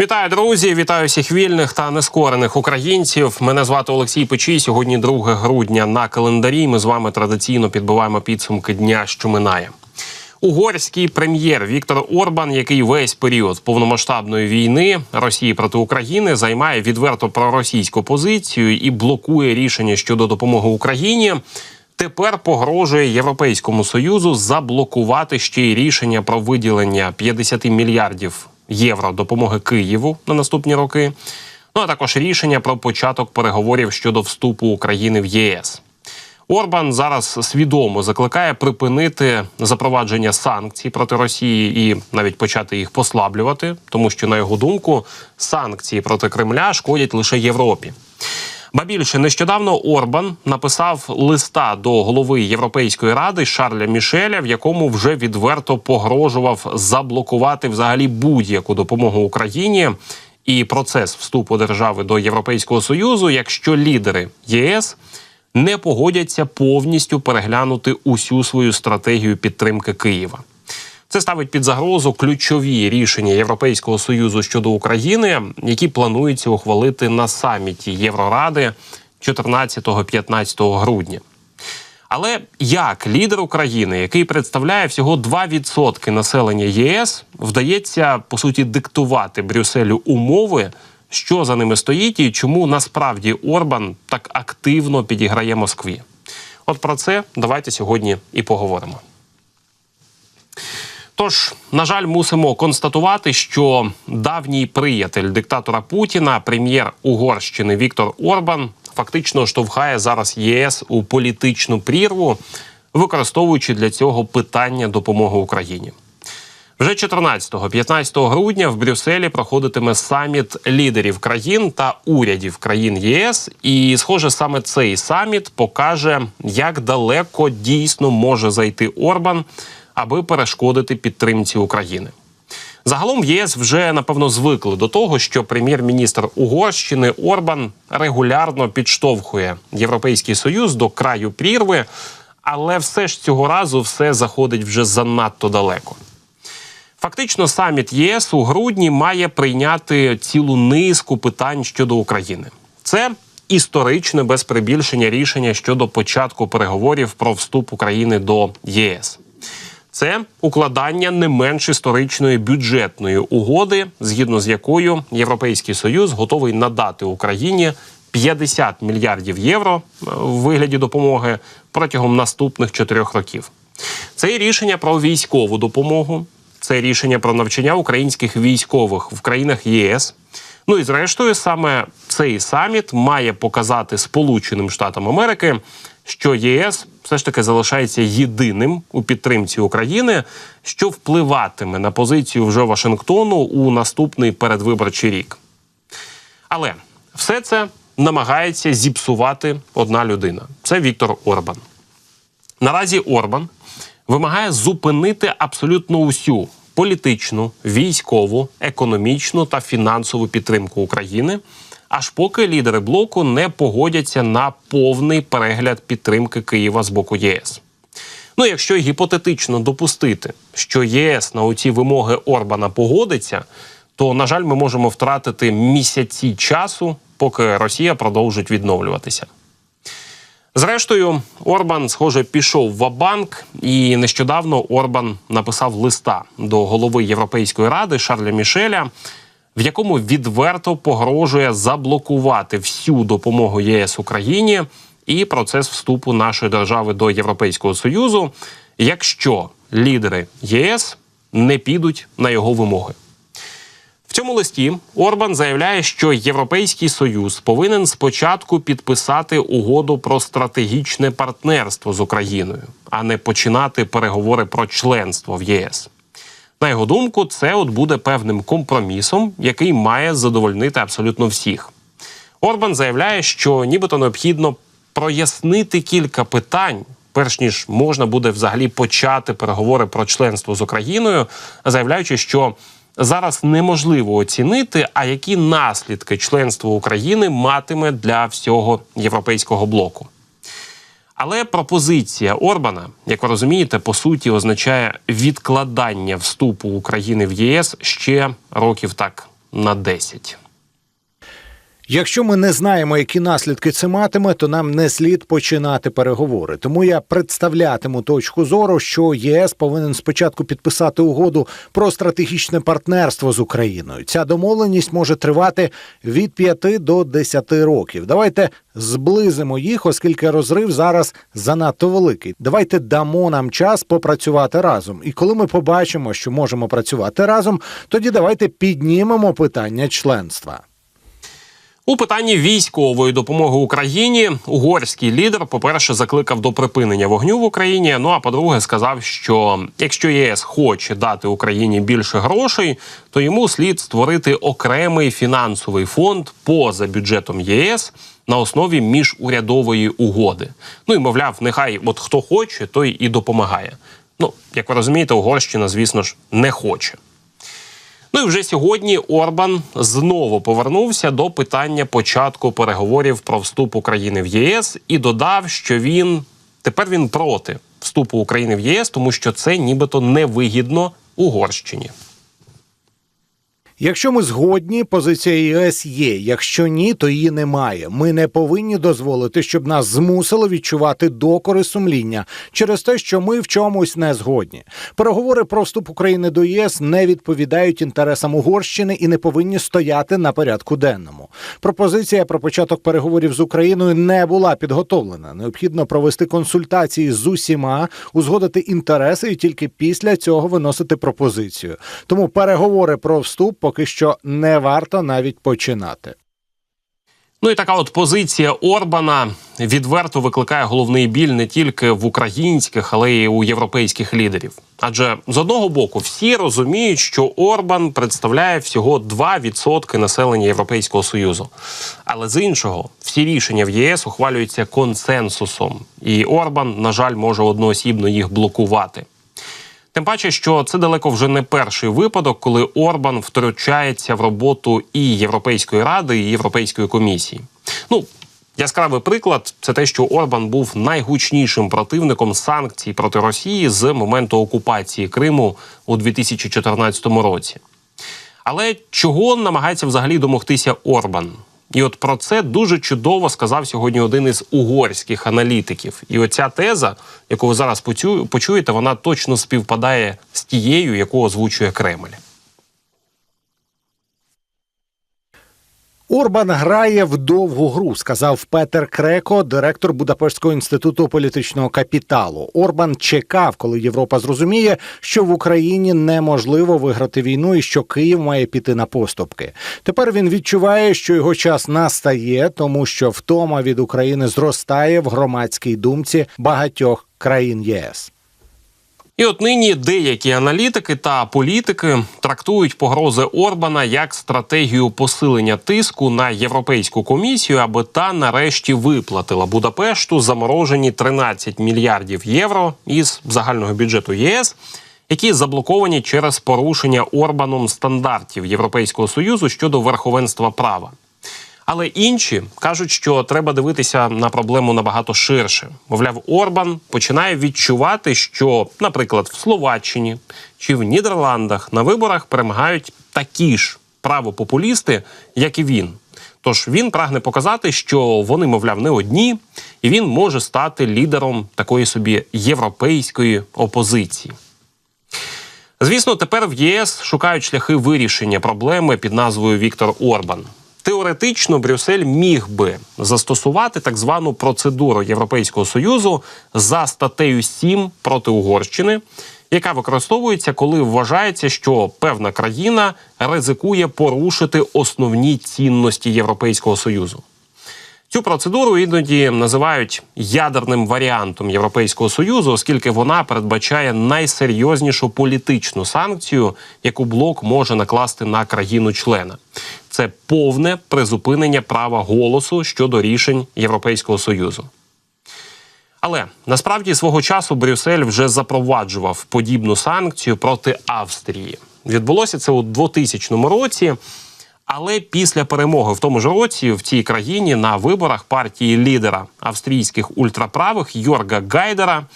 Вітаю, друзі! Вітаю всіх вільних та нескорених українців. Мене звати Олексій Печій. Сьогодні 2 грудня на календарі. Ми з вами традиційно підбиваємо підсумки дня, що минає. Угорський прем'єр Віктор Орбан, який весь період повномасштабної війни Росії проти України займає відверто проросійську позицію і блокує рішення щодо допомоги Україні. Тепер погрожує Європейському союзу заблокувати ще й рішення про виділення 50 мільярдів євро допомоги Києву на наступні роки. Ну а також рішення про початок переговорів щодо вступу України в ЄС. Орбан зараз свідомо закликає припинити запровадження санкцій проти Росії і навіть почати їх послаблювати, тому що на його думку санкції проти Кремля шкодять лише Європі. Ба більше нещодавно Орбан написав листа до голови Європейської ради Шарля Мішеля, в якому вже відверто погрожував заблокувати взагалі будь-яку допомогу Україні і процес вступу держави до Європейського союзу, якщо лідери ЄС не погодяться повністю переглянути усю свою стратегію підтримки Києва. Це ставить під загрозу ключові рішення Європейського союзу щодо України, які планується ухвалити на саміті Євроради 14-15 грудня. Але як лідер України, який представляє всього 2% населення ЄС, вдається по суті диктувати Брюсселю умови, що за ними стоїть, і чому насправді Орбан так активно підіграє Москві? От про це давайте сьогодні і поговоримо. Тож, на жаль, мусимо констатувати, що давній приятель диктатора Путіна, прем'єр Угорщини Віктор Орбан, фактично штовхає зараз ЄС у політичну прірву, використовуючи для цього питання допомоги Україні. Вже 14-15 грудня в Брюсселі проходитиме саміт лідерів країн та урядів країн ЄС. І, схоже, саме цей саміт покаже, як далеко дійсно може зайти Орбан, аби перешкодити підтримці України. Загалом в ЄС вже напевно звикли до того, що прем'єр-міністр Угорщини Орбан регулярно підштовхує Європейський Союз до краю прірви, але все ж цього разу все заходить вже занадто далеко. Фактично, саміт ЄС у грудні має прийняти цілу низку питань щодо України. Це історичне без прибільшення рішення щодо початку переговорів про вступ України до ЄС. Це укладання не менш історичної бюджетної угоди, згідно з якою Європейський Союз готовий надати Україні 50 мільярдів євро в вигляді допомоги протягом наступних чотирьох років. Це рішення про військову допомогу, це рішення про навчання українських військових в країнах ЄС. Ну і зрештою, саме цей саміт має показати Сполученим Штатам Америки, що ЄС все ж таки залишається єдиним у підтримці України, що впливатиме на позицію вже Вашингтону у наступний передвиборчий рік. Але все це намагається зіпсувати одна людина: це Віктор Орбан. Наразі Орбан вимагає зупинити абсолютно усю політичну, військову, економічну та фінансову підтримку України, аж поки лідери блоку не погодяться на повний перегляд підтримки Києва з боку ЄС. Ну, якщо гіпотетично допустити, що ЄС на оці вимоги Орбана погодиться, то на жаль, ми можемо втратити місяці часу, поки Росія продовжить відновлюватися. Зрештою, Орбан, схоже, пішов в банк і нещодавно Орбан написав листа до голови Європейської ради Шарля Мішеля, в якому відверто погрожує заблокувати всю допомогу ЄС Україні і процес вступу нашої держави до Європейського союзу, якщо лідери ЄС не підуть на його вимоги. В цьому листі Орбан заявляє, що Європейський союз повинен спочатку підписати угоду про стратегічне партнерство з Україною, а не починати переговори про членство в ЄС. На його думку, це от буде певним компромісом, який має задовольнити абсолютно всіх. Орбан заявляє, що нібито необхідно прояснити кілька питань. Перш ніж можна буде взагалі почати переговори про членство з Україною, заявляючи, що зараз неможливо оцінити, а які наслідки членство України матиме для всього європейського блоку. Але пропозиція Орбана, як ви розумієте, по суті означає відкладання вступу України в ЄС ще років так на 10. Якщо ми не знаємо, які наслідки це матиме, то нам не слід починати переговори. Тому я представлятиму точку зору, що ЄС повинен спочатку підписати угоду про стратегічне партнерство з Україною. Ця домовленість може тривати від 5 до 10 років. Давайте зблизимо їх, оскільки розрив зараз занадто великий. Давайте дамо нам час попрацювати разом. І коли ми побачимо, що можемо працювати разом, тоді давайте піднімемо питання членства. У питанні військової допомоги Україні угорський лідер, по-перше, закликав до припинення вогню в Україні. Ну а по-друге, сказав, що якщо ЄС хоче дати Україні більше грошей, то йому слід створити окремий фінансовий фонд поза бюджетом ЄС на основі міжурядової угоди. Ну і мовляв, нехай от хто хоче, той і допомагає. Ну як ви розумієте, Угорщина, звісно ж, не хоче. Ну і вже сьогодні Орбан знову повернувся до питання початку переговорів про вступ України в ЄС і додав, що він тепер він проти вступу України в ЄС, тому що це нібито невигідно Угорщині. Якщо ми згодні, позиція ЄС є. Якщо ні, то її немає. Ми не повинні дозволити, щоб нас змусили відчувати докори сумління через те, що ми в чомусь не згодні. Переговори про вступ України до ЄС не відповідають інтересам Угорщини і не повинні стояти на порядку денному. Пропозиція про початок переговорів з Україною не була підготовлена. Необхідно провести консультації з усіма, узгодити інтереси і тільки після цього виносити пропозицію. Тому переговори про вступ поки що не варто навіть починати. Ну і така от позиція Орбана відверто викликає головний біль не тільки в українських, але й у європейських лідерів. Адже з одного боку всі розуміють, що Орбан представляє всього 2% населення Європейського союзу. Але з іншого, всі рішення в ЄС ухвалюються консенсусом, і Орбан, на жаль, може одноосібно їх блокувати. Тим паче, що це далеко вже не перший випадок, коли Орбан втручається в роботу і Європейської ради, і Європейської комісії. Ну яскравий приклад це те, що Орбан був найгучнішим противником санкцій проти Росії з моменту окупації Криму у 2014 році. Але чого намагається взагалі домогтися Орбан? І от про це дуже чудово сказав сьогодні один із угорських аналітиків. І оця теза, яку ви зараз почуєте, вона точно співпадає з тією, яку озвучує Кремль. Орбан грає в довгу гру, сказав Петер Креко, директор Будапештського інституту політичного капіталу. Орбан чекав, коли Європа зрозуміє, що в Україні неможливо виграти війну і що Київ має піти на поступки. Тепер він відчуває, що його час настає, тому що втома від України зростає в громадській думці багатьох країн ЄС. І от нині деякі аналітики та політики трактують погрози Орбана як стратегію посилення тиску на європейську комісію, аби та нарешті виплатила Будапешту заморожені 13 мільярдів євро із загального бюджету ЄС, які заблоковані через порушення Орбаном стандартів Європейського союзу щодо верховенства права. Але інші кажуть, що треба дивитися на проблему набагато ширше. Мовляв, Орбан починає відчувати, що, наприклад, в Словаччині чи в Нідерландах на виборах перемагають такі ж правопопулісти, як і він. Тож він прагне показати, що вони, мовляв, не одні, і він може стати лідером такої собі європейської опозиції. Звісно, тепер в ЄС шукають шляхи вирішення проблеми під назвою Віктор Орбан. Теоретично Брюссель міг би застосувати так звану процедуру Європейського союзу за статтею 7 проти Угорщини, яка використовується, коли вважається, що певна країна ризикує порушити основні цінності Європейського союзу. Цю процедуру іноді називають ядерним варіантом Європейського союзу, оскільки вона передбачає найсерйознішу політичну санкцію, яку блок може накласти на країну-члена. Це повне призупинення права голосу щодо рішень Європейського союзу. Але насправді свого часу Брюссель вже запроваджував подібну санкцію проти Австрії. Відбулося це у 2000 році. Але після перемоги в тому ж році в цій країні на виборах партії лідера австрійських ультраправих Йорга Гайдера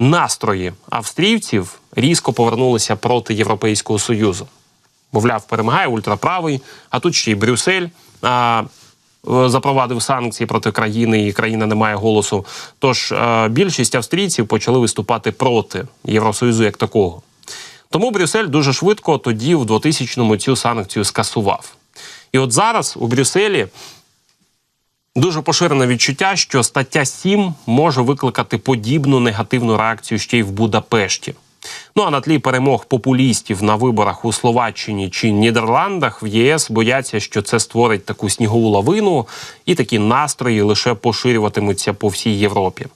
настрої австрійців різко повернулися проти Європейського союзу. Мовляв, перемагає ультраправий, а тут ще й Брюссель. Е, Запровадив санкції проти країни, і країна не має голосу. Тож е, більшість австрійців почали виступати проти Євросоюзу як такого. Тому Брюссель дуже швидко тоді, в 2000-му, цю санкцію скасував. І от зараз у Брюсселі дуже поширене відчуття, що стаття 7 може викликати подібну негативну реакцію ще й в Будапешті. Ну а на тлі перемог популістів на виборах у Словаччині чи Нідерландах в ЄС бояться, що це створить таку снігову лавину, і такі настрої лише поширюватимуться по всій Європі.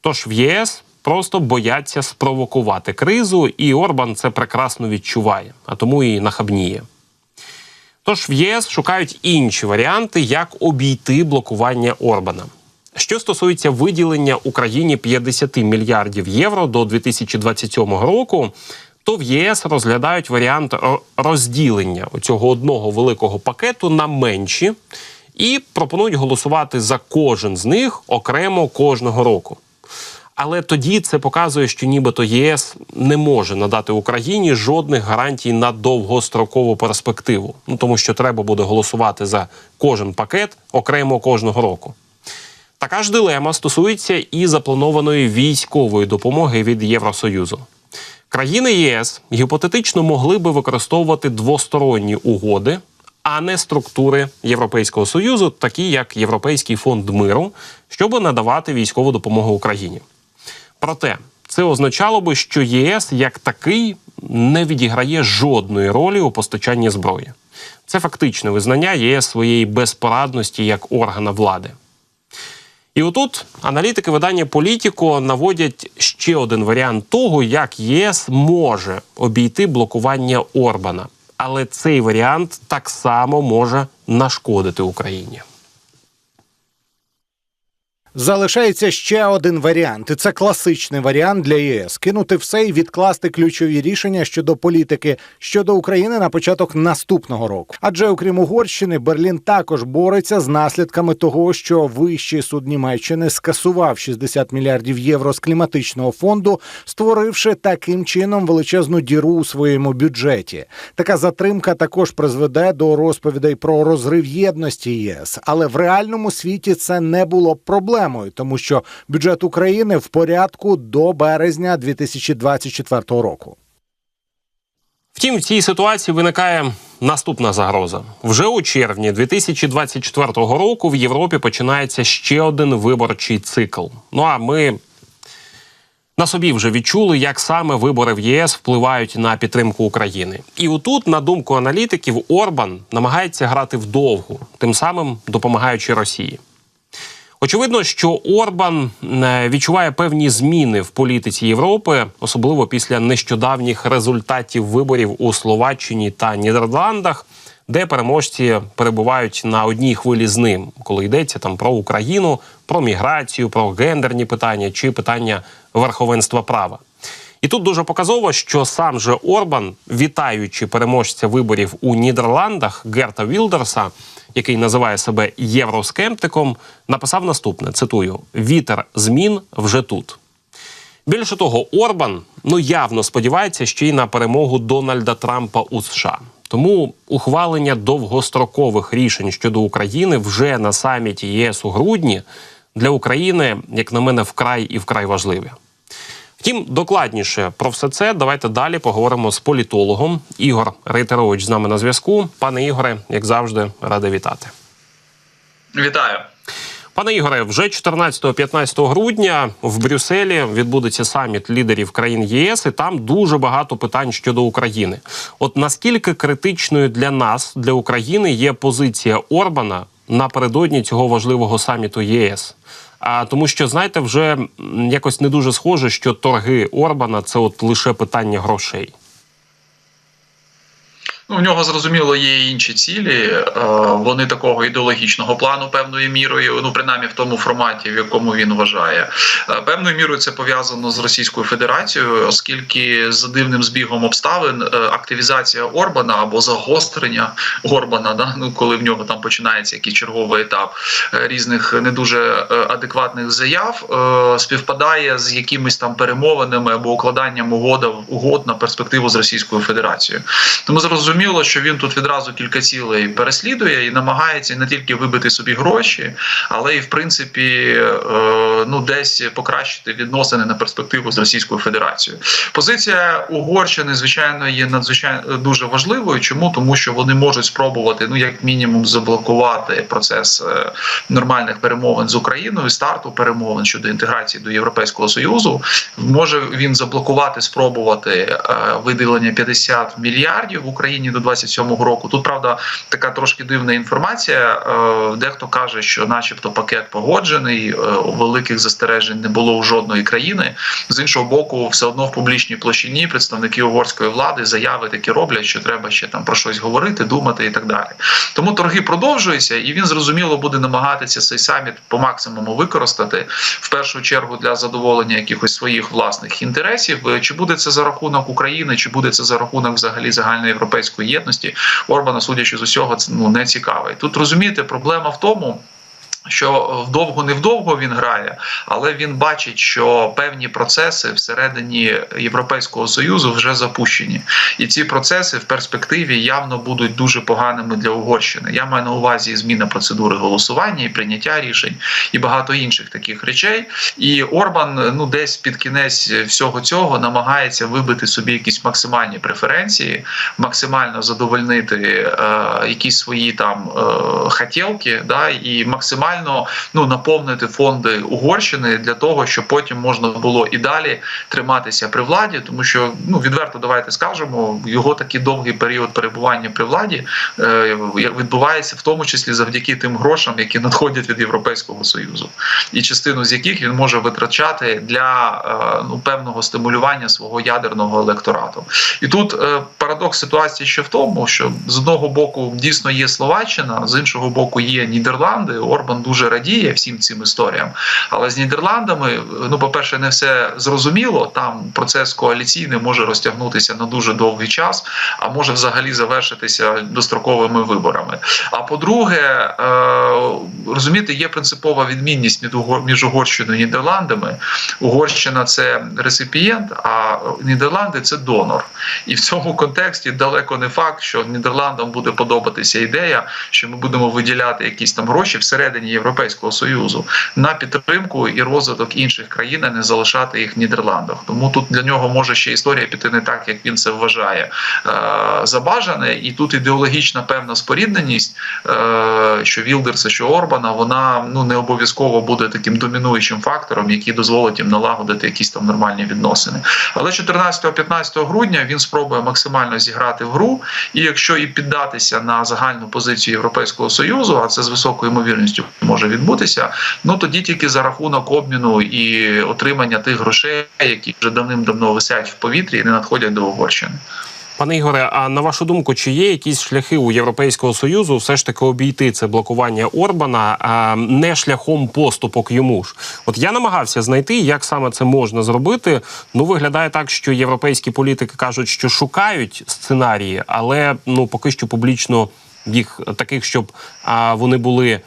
Тож в ЄС просто бояться спровокувати кризу, і Орбан це прекрасно відчуває, а тому і нахабніє. Тож в ЄС шукають інші варіанти, як обійти блокування Орбана. Що стосується виділення Україні 50 мільярдів євро до 2027 року, то в ЄС розглядають варіант розділення цього одного великого пакету на менші і пропонують голосувати за кожен з них окремо кожного року. Але тоді це показує, що нібито ЄС не може надати Україні жодних гарантій на довгострокову перспективу. Ну тому що треба буде голосувати за кожен пакет окремо кожного року. Така ж дилема стосується і запланованої військової допомоги від Євросоюзу. Країни ЄС гіпотетично могли би використовувати двосторонні угоди, а не структури Європейського союзу, такі як Європейський фонд миру, щоб надавати військову допомогу Україні. Проте це означало би, що ЄС як такий не відіграє жодної ролі у постачанні зброї. Це фактичне визнання ЄС своєї безпорадності як органа влади. І отут аналітики видання Політіко наводять ще один варіант того, як ЄС може обійти блокування Орбана. Але цей варіант так само може нашкодити Україні. Залишається ще один варіант, і це класичний варіант для ЄС: кинути все і відкласти ключові рішення щодо політики щодо України на початок наступного року. Адже окрім Угорщини, Берлін також бореться з наслідками того, що вищий суд Німеччини скасував 60 мільярдів євро з кліматичного фонду, створивши таким чином величезну діру у своєму бюджеті. Така затримка також призведе до розповідей про розрив єдності ЄС, але в реальному світі це не було проблемою, тому що бюджет України в порядку до березня 2024 року. Втім, в цій ситуації виникає наступна загроза. Вже у червні 2024 року в Європі починається ще один виборчий цикл. Ну а ми на собі вже відчули, як саме вибори в ЄС впливають на підтримку України. І отут, на думку аналітиків, Орбан намагається грати вдовгу, тим самим допомагаючи Росії. Очевидно, що Орбан е, відчуває певні зміни в політиці Європи, особливо після нещодавніх результатів виборів у Словаччині та Нідерландах, де переможці перебувають на одній хвилі з ним, коли йдеться там про Україну, про міграцію, про гендерні питання чи питання верховенства права. І тут дуже показово, що сам же Орбан, вітаючи переможця виборів у Нідерландах Герта Вілдерса, який називає себе євроскептиком, написав наступне: цитую: Вітер змін вже тут. Більше того, Орбан ну явно сподівається ще й на перемогу Дональда Трампа у США. Тому ухвалення довгострокових рішень щодо України вже на саміті ЄС у грудні для України, як на мене, вкрай і вкрай важливі. Втім, докладніше про все це давайте далі поговоримо з політологом. Ігор Рейтерович з нами на зв'язку. Пане Ігоре, як завжди, радий вітати. Вітаю. Пане Ігоре, вже 14-15 грудня в Брюсселі відбудеться саміт лідерів країн ЄС, і там дуже багато питань щодо України. От наскільки критичною для нас, для України, є позиція Орбана напередодні цього важливого саміту ЄС? А тому, що знаєте, вже якось не дуже схоже, що торги Орбана це от лише питання грошей. Ну, в нього зрозуміло є інші цілі. Е, Вони такого ідеологічного плану певною мірою, ну принаймні в тому форматі, в якому він вважає. Е, Певною мірою це пов'язано з Російською Федерацією, оскільки за дивним збігом обставин е, активізація Орбана або загострення Орбана, да, ну коли в нього там починається якийсь черговий етап різних не дуже адекватних заяв, співпадає з якимись там перемовинами або укладанням угода угод на перспективу з Російською Федерацією. Тому зрозуміло, зрозуміло, що він тут відразу кілька цілей переслідує і намагається не тільки вибити собі гроші, але і в принципі е, ну десь покращити відносини на перспективу з Російською Федерацією. Позиція Угорщини, звичайно, є надзвичайно дуже важливою. Чому тому, що вони можуть спробувати, ну як мінімум, заблокувати процес е, нормальних перемовин з Україною, старту перемовин щодо інтеграції до Європейського союзу. Може він заблокувати, спробувати е, виділення 50 мільярдів в Україні до 27-го року. Тут правда така трошки дивна інформація. Е, Дехто каже, що, начебто, пакет погоджений, е, великих застережень не було у жодної країни. З іншого боку, все одно в публічній площині представники угорської влади заяви такі роблять, що треба ще там про щось говорити, думати і так далі. Тому торги продовжуються, і він зрозуміло буде намагатися цей саміт по максимуму використати в першу чергу для задоволення якихось своїх власних інтересів. Чи буде це за рахунок України, чи буде це за рахунок взагалі загальноєвропейської єдності? Орбана, судячи з усього, ну не цікавий. Тут розумієте, проблема в тому. Що вдовго не вдовго він грає, але він бачить, що певні процеси всередині Європейського союзу вже запущені, і ці процеси в перспективі явно будуть дуже поганими для Угорщини. Я маю на увазі зміна процедури голосування і прийняття рішень і багато інших таких речей. І Орбан, ну десь під кінець всього цього намагається вибити собі якісь максимальні преференції, максимально задовольнити е, якісь свої там е, хотілки, да і максимально максимально ну наповнити фонди Угорщини для того, щоб потім можна було і далі триматися при владі, тому що ну відверто давайте скажемо, його такий довгий період перебування при владі е, відбувається в тому числі завдяки тим грошам, які надходять від Європейського союзу, і частину з яких він може витрачати для е, ну певного стимулювання свого ядерного електорату. І тут е, парадокс ситуації ще в тому, що з одного боку дійсно є Словаччина, з іншого боку є Нідерланди. Орбан дуже радіє всім цим історіям. Але з Нідерландами, ну, по-перше, не все зрозуміло. Там процес коаліційний може розтягнутися на дуже довгий час, а може взагалі завершитися достроковими виборами. А по-друге, розумієте, є принципова відмінність між Угорщиною і Нідерландами. Угорщина це реципієнт, а Нідерланди це донор. І в цьому контексті далеко не факт, що Нідерландам буде подобатися ідея, що ми будемо виділяти якісь там гроші всередині Європейського союзу на підтримку і розвиток інших країн, а не залишати їх в Нідерландах. Тому тут для нього може ще історія піти не так, як він це вважає е, забажане, і тут ідеологічна певна спорідненість, е, що Вілдерса, що Орбана, вона ну не обов'язково буде таким домінуючим фактором, який дозволить їм налагодити якісь там нормальні відносини. Але 14-15 грудня він спробує максимально зіграти в гру, і якщо і піддатися на загальну позицію Європейського союзу, а це з високою ймовірністю може відбутися. Ну тоді тільки за рахунок обміну і отримання тих грошей, які вже давним-давно висять в повітрі і не надходять до Угорщини. Пане Ігоре, а на вашу думку, чи є якісь шляхи у Європейського союзу все ж таки обійти це блокування Орбана а не шляхом поступок йому ж? От я намагався знайти, як саме це можна зробити. Ну виглядає так, що європейські політики кажуть, що шукають сценарії, але ну поки що публічно. Їх таких, щоб вони були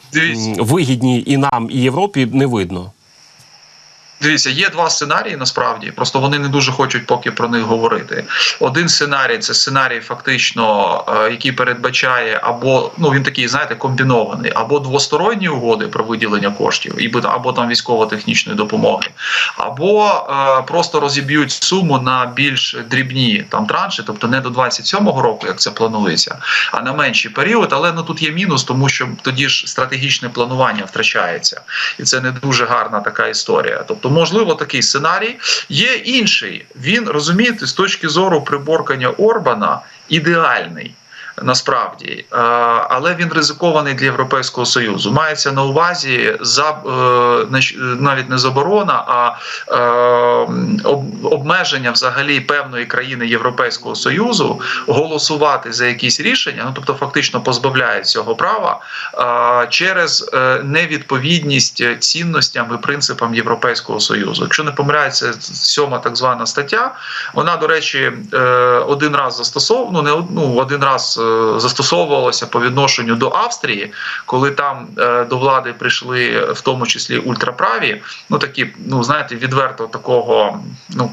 вигідні і нам, і Європі, не видно. Дивіться, є два сценарії насправді, просто вони не дуже хочуть поки про них говорити. Один сценарій це сценарій, фактично, е, який передбачає або ну він такий, знаєте, комбінований, або двосторонні угоди про виділення коштів, і або там військово-технічної допомоги, або е, просто розіб'ють суму на більш дрібні там транші, тобто не до 27-го року, як це планується, а на менший період. Але ну тут є мінус, тому що тоді ж стратегічне планування втрачається, і це не дуже гарна така історія. Тобто можливо такий сценарій. Є інший. Він розумієте, з точки зору приборкання Орбана ідеальний. Насправді, але він ризикований для європейського союзу. Мається на увазі за е, навіть не заборона, а е, обмеження взагалі певної країни Європейського союзу голосувати за якісь рішення, ну тобто фактично позбавляє цього права через е, невідповідність цінностям і принципам Європейського союзу. Якщо не помиляється сьома так звана стаття, вона до речі один раз застосована, ну не ну, один раз. Застосовувалося по відношенню до Австрії, коли там е, до влади прийшли в тому числі ультраправі, ну такі, ну знаєте, відверто такого, ну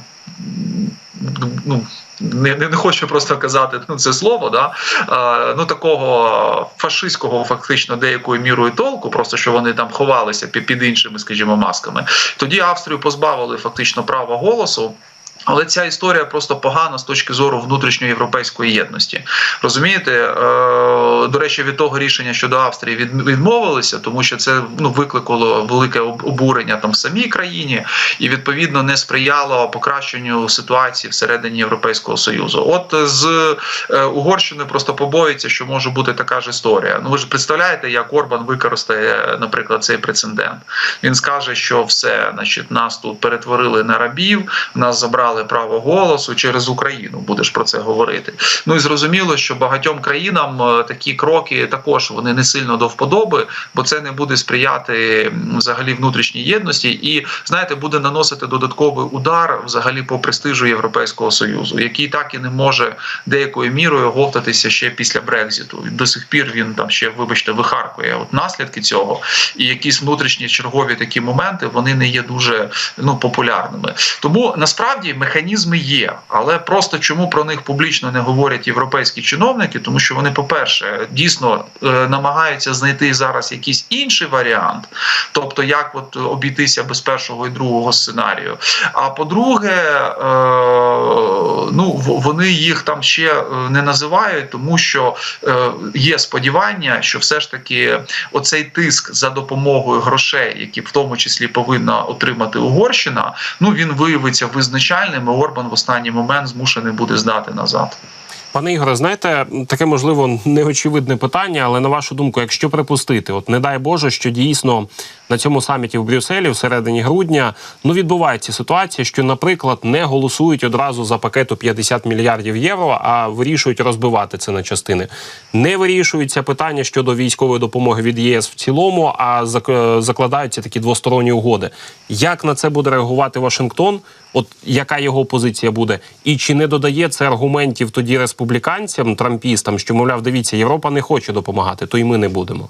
ну. Не, не, не хочу просто казати ну, це слово, да е, ну такого фашистського, фактично деякою мірою толку, просто що вони там ховалися під, під іншими, скажімо, масками. Тоді Австрію позбавили фактично права голосу. Але ця історія просто погана з точки зору внутрішньоєвропейської єдності. Розумієте, е, до речі, від того рішення щодо Австрії відмовилися, тому що це ну викликало велике обурення там в самій країні і відповідно не сприяло покращенню ситуації всередині Європейського союзу. От з е, Угорщини просто побоїться, що може бути така ж історія. Ну ви ж представляєте, як Орбан використає, наприклад, цей прецедент. Він скаже, що все, значить, нас тут перетворили на рабів, нас забрали мали право голосу через Україну. Будеш про це говорити. Ну і зрозуміло, що багатьом країнам е, такі кроки також вони не сильно до вподоби, бо це не буде сприяти взагалі внутрішній єдності, і знаєте, буде наносити додатковий удар взагалі по престижу Європейського союзу, який так і не може деякою мірою говтатися ще після Брекзиту. До сих пір він там ще, вибачте, вихаркує от наслідки цього, і якісь внутрішні чергові такі моменти вони не є дуже ну популярними. Тому насправді механізми є, але просто чому про них публічно не говорять європейські чиновники, тому що вони, по-перше, дійсно е, намагаються знайти зараз якийсь інший варіант, тобто як от обійтися без першого і другого сценарію. А по-друге, е, ну вони їх там ще е, не називають, тому що є сподівання, що все ж таки оцей тиск за допомогою грошей, які в тому числі повинна отримати Угорщина, ну він виявиться визначальним і Орбан в останній момент змушений буде здати назад. Пане Ігоре, знаєте, таке можливо неочевидне питання, але на вашу думку, якщо припустити, от не дай Боже, що дійсно на цьому саміті в Брюсселі в середині грудня ну відбувається ситуація, що, наприклад, не голосують одразу за пакету 50 мільярдів євро, а вирішують розбивати це на частини. Не вирішуються питання щодо військової допомоги від ЄС в цілому, а закладаються такі двосторонні угоди. Як на це буде реагувати Вашингтон? От яка його позиція буде, і чи не додає це аргументів тоді республіканцям, трампістам, що мовляв, дивіться, Європа не хоче допомагати, то й ми не будемо.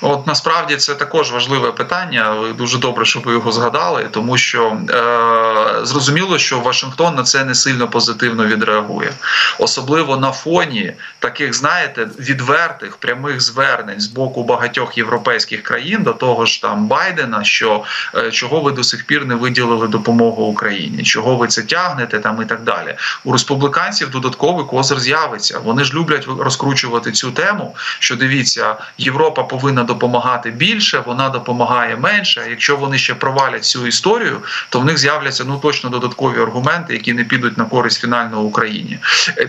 От насправді це також важливе питання. Дуже добре, що ви його згадали, тому що е, зрозуміло, що Вашингтон на це не сильно позитивно відреагує, особливо на фоні таких, знаєте, відвертих прямих звернень з боку багатьох європейських країн до того ж там Байдена, що е, чого ви до сих пір не виділили допомогу Україні, чого ви це тягнете там і так далі. У республіканців додатковий козир з'явиться. Вони ж люблять розкручувати цю тему. Що дивіться, Європа повинна повинна допомагати більше, вона допомагає менше. Якщо вони ще провалять цю історію, то в них з'являться ну точно додаткові аргументи, які не підуть на користь фінально Україні.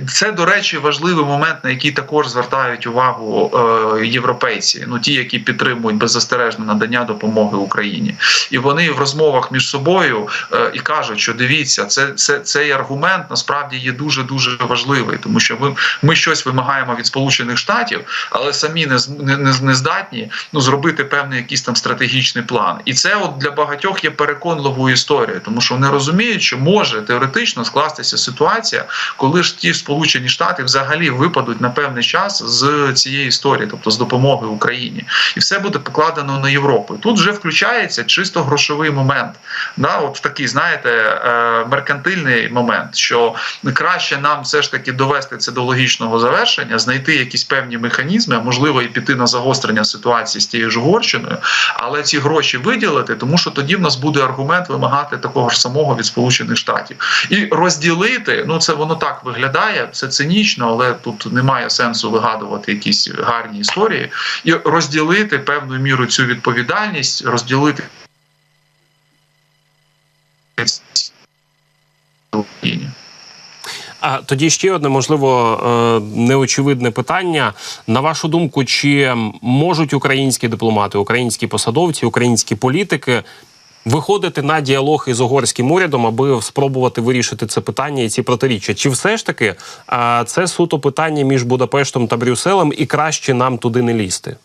Це до речі важливий момент, на який також звертають увагу е, європейці. Ну ті, які підтримують беззастережне надання допомоги Україні, і вони в розмовах між собою е, і кажуть, що дивіться, це це цей аргумент насправді є дуже дуже важливий, тому що ми, ми щось вимагаємо від Сполучених Штатів, але самі не не, не здатні ну зробити певний якийсь там стратегічний план, і це от для багатьох є переконливою історією, тому що вони розуміють, що може теоретично скластися ситуація, коли ж ті Сполучені Штати взагалі випадуть на певний час з цієї історії, тобто з допомоги Україні, і все буде покладено на Європу. Тут вже включається чисто грошовий момент. Да, от такий, знаєте, е, меркантильний момент, що краще нам все ж таки довести це до логічного завершення, знайти якісь певні механізми, а можливо і піти на загострення ситуації ситуації з тією ж Угорщиною, але ці гроші виділити, тому що тоді в нас буде аргумент вимагати такого ж самого від Сполучених Штатів і розділити. Ну це воно так виглядає, це цинічно, але тут немає сенсу вигадувати якісь гарні історії і розділити певною мірою цю відповідальність, розділити. А тоді ще одне можливо е, неочевидне питання. На вашу думку, чи можуть українські дипломати, українські посадовці, українські політики виходити на діалог із угорським урядом, аби спробувати вирішити це питання і ці протиріччя? Чи все ж таки це суто питання між Будапештом та Брюсселем, і краще нам туди не лізти?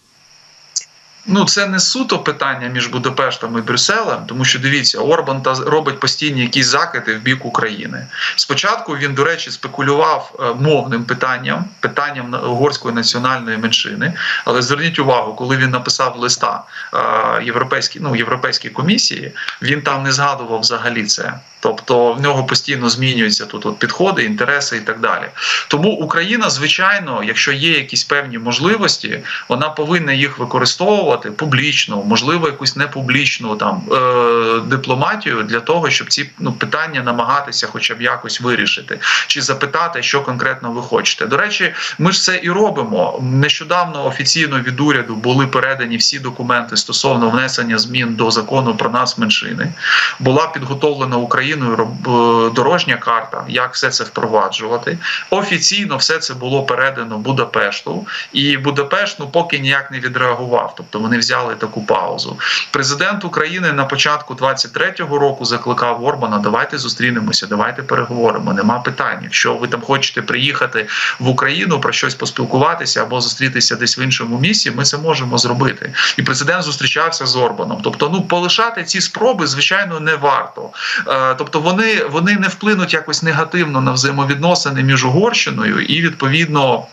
Ну, це не суто питання між Будапештом і Брюсселем, тому що дивіться, Орбан та робить постійні якісь закиди в бік України. Спочатку він, до речі, спекулював е, мовним питанням, питанням угорської національної меншини. Але зверніть увагу, коли він написав листа е, європейській, ну, європейській комісії, він там не згадував взагалі це. Тобто в нього постійно змінюються тут от підходи, інтереси і так далі. Тому Україна, звичайно, якщо є якісь певні можливості, вона повинна їх використовувати публічно, можливо, якусь непублічну там е- дипломатію для того, щоб ці ну, питання намагатися, хоча б якось вирішити, чи запитати, що конкретно ви хочете. До речі, ми ж це і робимо. Нещодавно офіційно від уряду були передані всі документи стосовно внесення змін до закону про нацменшини. Була підготовлена Україною е, дорожня карта, як все це впроваджувати. Офіційно все це було передано Будапешту, і Будапешт ну поки ніяк не відреагував. Тобто вони взяли таку паузу. Президент України на початку 23-го року закликав Орбана: давайте зустрінемося, давайте переговоримо. Нема питань. Якщо ви там хочете приїхати в Україну про щось поспілкуватися або зустрітися десь в іншому місці, ми це можемо зробити. І президент зустрічався з Орбаном. Тобто, ну полишати ці спроби, звичайно, не варто. Е, Тобто, вони, вони не вплинуть якось негативно на взаємовідносини між Угорщиною і відповідно.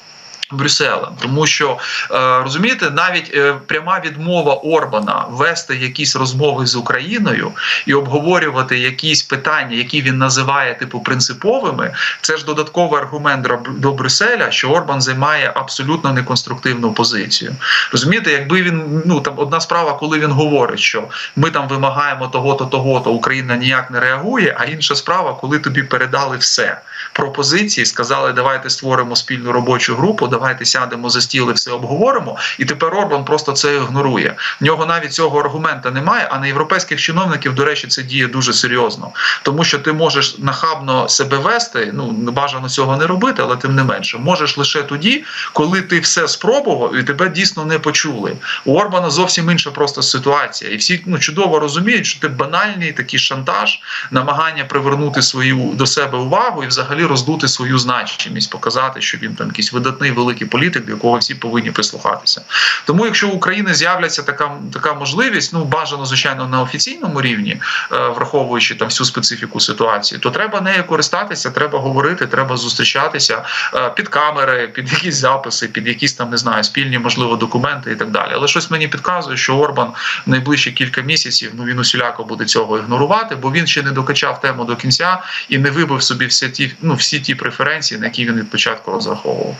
Брюсселем, тому що е, розумієте, навіть е, пряма відмова Орбана вести якісь розмови з Україною і обговорювати якісь питання, які він називає типу принциповими, це ж додатковий аргумент до- Брюсселя, що Орбан займає абсолютно неконструктивну позицію. Розумієте, якби він ну там одна справа, коли він говорить, що ми там вимагаємо того-то, того-то, Україна ніяк не реагує. А інша справа, коли тобі передали все пропозиції, сказали, давайте створимо спільну робочу групу, давайте сядемо за стіл і все обговоримо. І тепер Орбан просто це ігнорує. В нього навіть цього аргумента немає. А на європейських чиновників, до речі, це діє дуже серйозно, тому що ти можеш нахабно себе вести. Ну бажано цього не робити, але тим не менше, можеш лише тоді, коли ти все спробував і тебе дійсно не почули. У Орбана зовсім інша просто ситуація, і всі ну чудово розуміють, що ти банальний такий шантаж, намагання привернути свою до себе увагу і взагалі роздути свою значимість, показати, що він там якийсь видатний великий політик, до якого всі повинні прислухатися. Тому, якщо в Україні з'являться така така можливість, ну бажано звичайно на офіційному рівні, е, враховуючи там всю специфіку ситуації, то треба нею користатися, треба говорити, треба зустрічатися е, під камери, під якісь записи, під якісь там не знаю, спільні можливо документи і так далі. Але щось мені підказує, що Орбан в найближчі кілька місяців ну він усіляко буде цього ігнорувати, бо він ще не докачав тему до кінця і не вибив собі всі ті, ну всі ті преференції, на які він від початку розраховував.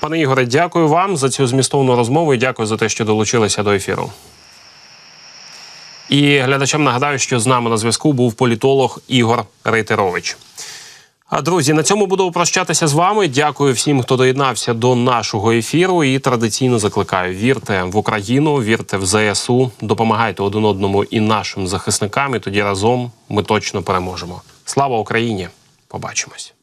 Пане Ігоре, дякую вам за цю змістовну розмову і дякую за те, що долучилися до ефіру. І глядачам нагадаю, що з нами на зв'язку був політолог Ігор Рейтерович. А друзі, на цьому буду прощатися з вами. Дякую всім, хто доєднався до нашого ефіру. І традиційно закликаю: вірте в Україну, вірте в ЗСУ, допомагайте один одному і нашим захисникам. І тоді разом ми точно переможемо. Слава Україні! Побачимось.